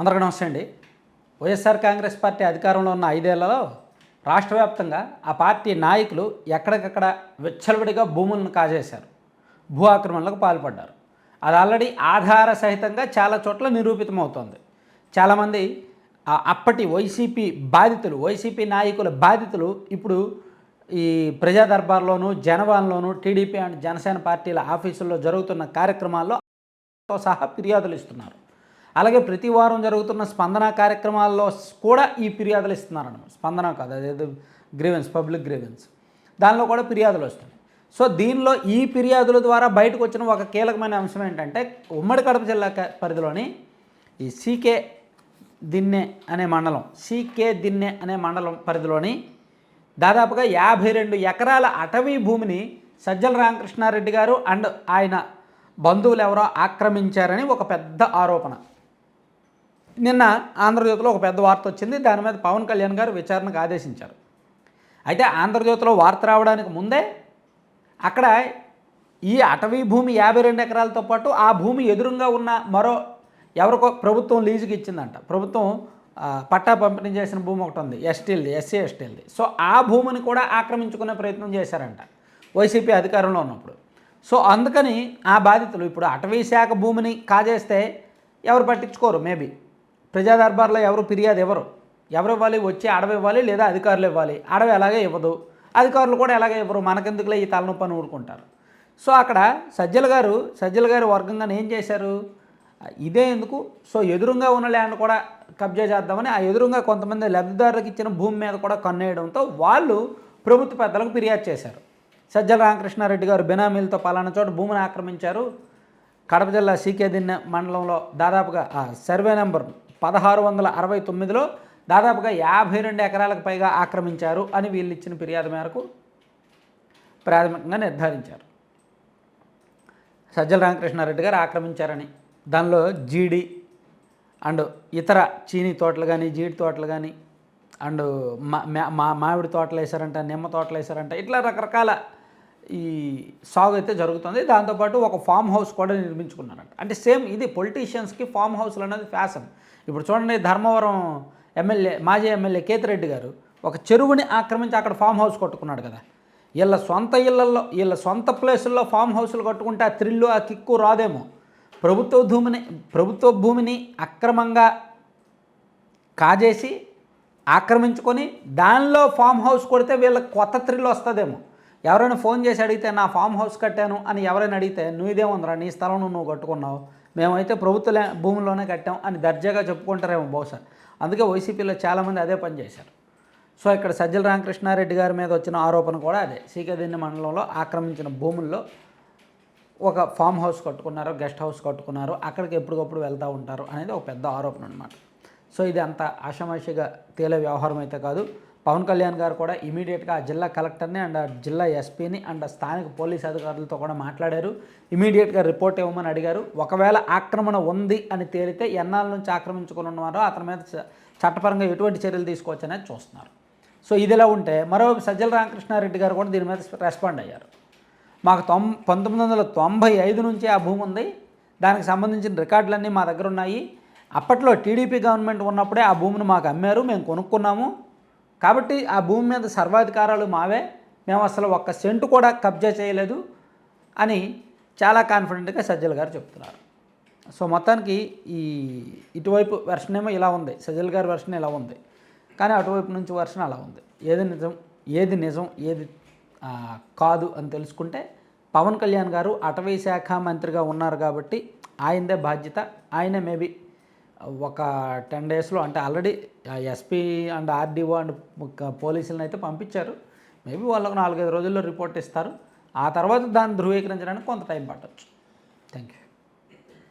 అందరికీ నమస్తే అండి. వైఎస్ఆర్ కాంగ్రెస్ పార్టీ అధికారంలో ఉన్న ఐదేళ్ళలో రాష్ట్ర వ్యాప్తంగా ఆ పార్టీ నాయకులు ఎక్కడికక్కడ విచ్చలవిడిగా భూములను కాజేశారు. భూ ఆక్రమణలకు పాల్పడ్డారు. అది ఆల్రెడీ ఆధార సహితంగా చాలా చోట్ల నిరూపితమవుతోంది. చాలామంది అప్పటి వైసీపీ బాధితులు వైసీపీ నాయకుల బాధితులు ఇప్పుడు ఈ ప్రజా దర్బార్లోనూ జనవాన్లోను టీడీపీ అండ్ జనసేన పార్టీల ఆఫీసుల్లో జరుగుతున్న కార్యక్రమాల్లో సహా ఫిర్యాదులు ఇస్తున్నారు. అలాగే ప్రతి వారం జరుగుతున్న స్పందన కార్యక్రమాల్లో కూడా ఈ ఫిర్యాదులు ఇస్తున్నారన్నమాట. స్పందన కాదు అదేదో గ్రీవెన్స్ పబ్లిక్ గ్రీవెన్స్. దానిలో కూడా ఫిర్యాదులు వస్తున్నాయి. సో దీనిలో ఈ ఫిర్యాదుల ద్వారా బయటకు వచ్చిన ఒక కీలకమైన అంశం ఏంటంటే ఉమ్మడి కడప జిల్లా పరిధిలోని ఈ సీకే దిన్నె అనే మండలం సీకే దిన్నె అనే మండలం పరిధిలోని దాదాపుగా యాభై రెండు ఎకరాల అటవీ భూమిని సజ్జల రామకృష్ణారెడ్డి గారు అండ్ ఆయన బంధువులు ఎవరో ఆక్రమించారని ఒక పెద్ద ఆరోపణ. నిన్న ఆంధ్రజ్యోతిలో ఒక పెద్ద వార్త వచ్చింది. దాని మీద పవన్ కళ్యాణ్ గారు విచారణకు ఆదేశించారు. అయితే ఆంధ్రజ్యోతిలో వార్త రావడానికి ముందే అక్కడ ఈ అటవీ భూమి యాభై రెండు ఎకరాలతో పాటు ఆ భూమి ఎదురుగా ఉన్న మరో ఎవరికో ప్రభుత్వం లీజుకి ఇచ్చిందంట. ప్రభుత్వం పట్టా పంపిణీ చేసిన భూమి ఒకటి ఉంది. ఎస్టీల్ది ఎస్సీ ఎస్టీల్ది. సో ఆ భూమిని కూడా ఆక్రమించుకునే ప్రయత్నం చేశారంట వైసీపీ అధికారంలో ఉన్నప్పుడు. సో అందుకని ఆ బాధితులు ఇప్పుడు అటవీ శాఖ భూమిని కాజేస్తే ఎవరు పట్టించుకోరు? మేబీ. ప్రజా దర్బార్లో ఎవరు ఫిర్యాదు ఎవరు ఎవరు ఇవ్వాలి? వచ్చి అడవి ఇవ్వాలి లేదా అధికారులు ఇవ్వాలి? అడవి ఎలాగే ఇవ్వదు. అధికారులు కూడా ఎలాగే ఇవ్వరు? మనకెందుకులే ఈ తలనొప్పని ఊరుకుంటారు. సో అక్కడ సజ్జల గారు సజ్జల గారు వర్గంగా ఏం చేశారు? ఇదే ఎందుకు? సో ఎదురుగా ఉన్న ల్యాండ్ కూడా కబ్జా చేద్దామని ఆ ఎదురుగా కొంతమంది లబ్ధిదారులకు ఇచ్చిన భూమి మీద కూడా కన్నేయడంతో వాళ్ళు ప్రభుత్వ పెద్దలకు ఫిర్యాదు చేశారు. సజ్జల రామకృష్ణారెడ్డి గారు బెనామీలతో పలానా చోట భూమిని ఆక్రమించారు. కడప జిల్లా సీకేదిన్న మండలంలో దాదాపుగా ఆ సర్వే నెంబర్ పదహారు వందల అరవై తొమ్మిదిలో దాదాపుగా యాభై రెండు ఎకరాలకు పైగా ఆక్రమించారు అని వీళ్ళు ఇచ్చిన ఫిర్యాదు మేరకు ప్రాథమికంగా నిర్ధారించారు. సజ్జల రామకృష్ణారెడ్డి గారు ఆక్రమించారని దానిలో జీడి అండ్ ఇతర చీనీ తోటలు కానీ జీడి తోటలు కానీ అండ్ మా మా- మా మామిడి తోటలు వేశారంట నిమ్మ తోటలు వేశారంట ఇట్లా రకరకాల ఈ సాగు అయితే జరుగుతుంది. దాంతోపాటు ఒక ఫామ్ హౌస్ కూడా నిర్మించుకున్నారంట. అంటే సేమ్ ఇది పొలిటీషియన్స్కి ఫామ్ హౌస్లు అనేది ఫ్యాషన్. ఇప్పుడు చూడండి ధర్మవరం ఎమ్మెల్యే మాజీ ఎమ్మెల్యే కేతిరెడ్డి గారు ఒక చెరువుని ఆక్రమించి అక్కడ ఫామ్ హౌస్ కట్టుకున్నాడు కదా. వీళ్ళ సొంత ఇళ్ళలో వీళ్ళ సొంత ప్లేసుల్లో ఫామ్ హౌస్లు కట్టుకుంటే ఆ థ్రిల్లు ఆ కిక్కు రాదేమో. ప్రభుత్వ భూమిని ప్రభుత్వ భూమిని అక్రమంగా కాజేసి ఆక్రమించుకొని దానిలో ఫామ్ హౌస్ కొడితే వీళ్ళకి కొత్త థ్రిల్ వస్తుందేమో. ఎవరైనా ఫోన్ చేసి అడిగితే నా ఫామ్ హౌస్ కట్టాను అని ఎవరైనా అడిగితే నువ్వు ఇదేముందిరా నీ స్థలం నువ్వు కట్టుకున్నావు. మేమైతే ప్రభుత్వ భూముల్లోనే కట్టాం అని దర్జాగా చెప్పుకుంటారేమో బహుశా. అందుకే వైసీపీలో చాలామంది అదే పని చేశారు. సో ఇక్కడ సజ్జల రామకృష్ణారెడ్డి గారి మీద వచ్చిన ఆరోపణ కూడా అదే. సీకదిన్ని మండలంలో ఆక్రమించిన భూముల్లో ఒక ఫామ్ హౌస్ కట్టుకున్నారు గెస్ట్ హౌస్ కట్టుకున్నారు అక్కడికి ఎప్పటికప్పుడు వెళ్తూ ఉంటారు అనేది ఒక పెద్ద ఆరోపణ అనమాట సో ఇది అంత ఆషమాషిగా తేలే వ్యవహారం అయితే కాదు. పవన్ కళ్యాణ్ గారు కూడా ఇమీడియట్గా ఆ జిల్లా కలెక్టర్ని అండ్ జిల్లా ఎస్పీని అండ్ స్థానిక పోలీస్ అధికారులతో కూడా మాట్లాడారు. ఇమీడియట్గా రిపోర్ట్ ఇవ్వమని అడిగారు. ఒకవేళ ఆక్రమణ ఉంది అని తేలితే ఎన్నాళ్ళ నుంచి ఆక్రమించుకుని ఉన్నవారో అతని మీద చట్టపరంగా ఎటువంటి చర్యలు తీసుకోవచ్చు అనేది చూస్తున్నారు. సో ఇదిలా ఉంటే మరో సజ్జల రామకృష్ణారెడ్డి గారు కూడా దీని మీద రెస్పాండ్ అయ్యారు. మాకు తొం పంతొమ్మిది వందల తొంభై ఐదు నుంచి ఆ భూమి ఉంది. దానికి సంబంధించిన రికార్డులన్నీ మా దగ్గర ఉన్నాయి. అప్పట్లో టీడీపీ గవర్నమెంట్ ఉన్నప్పుడే ఆ భూమిని మాకు అమ్మారు. మేము కొనుక్కున్నాము. కాబట్టి ఆ భూమి మీద సర్వాధికారాలు మావే. మేము అసలు ఒక్క సెంటు కూడా కబ్జా చేయలేదు అని చాలా కాన్ఫిడెంట్గా సజ్జల గారు చెప్తున్నారు. సో మొత్తానికి ఈ ఇటువైపు వెర్షన్ ఏమో ఇలా ఉంది. సజ్జల గారి వెర్షన్ ఇలా ఉంది. కానీ అటువైపు నుంచి వెర్షన్ అలా ఉంది. ఏది నిజం ఏది నిజం ఏది కాదు అని తెలుసుకుంటే పవన్ కళ్యాణ్ గారు అటవీ శాఖ మంత్రిగా ఉన్నారు కాబట్టి ఆయనదే బాధ్యత. ఆయనే మేబీ ఒక టెన్ డేస్లో అంటే already SP and RDO and పోలీసులను అయితే పంపించారు. మేబీ వాళ్ళకు నాలుగైదు రోజుల్లో రిపోర్ట్ ఇస్తారు. ఆ తర్వాత దాన్ని ధృవీకరించడానికి కొంత టైం పట్టవచ్చు థ్యాంక్ యూ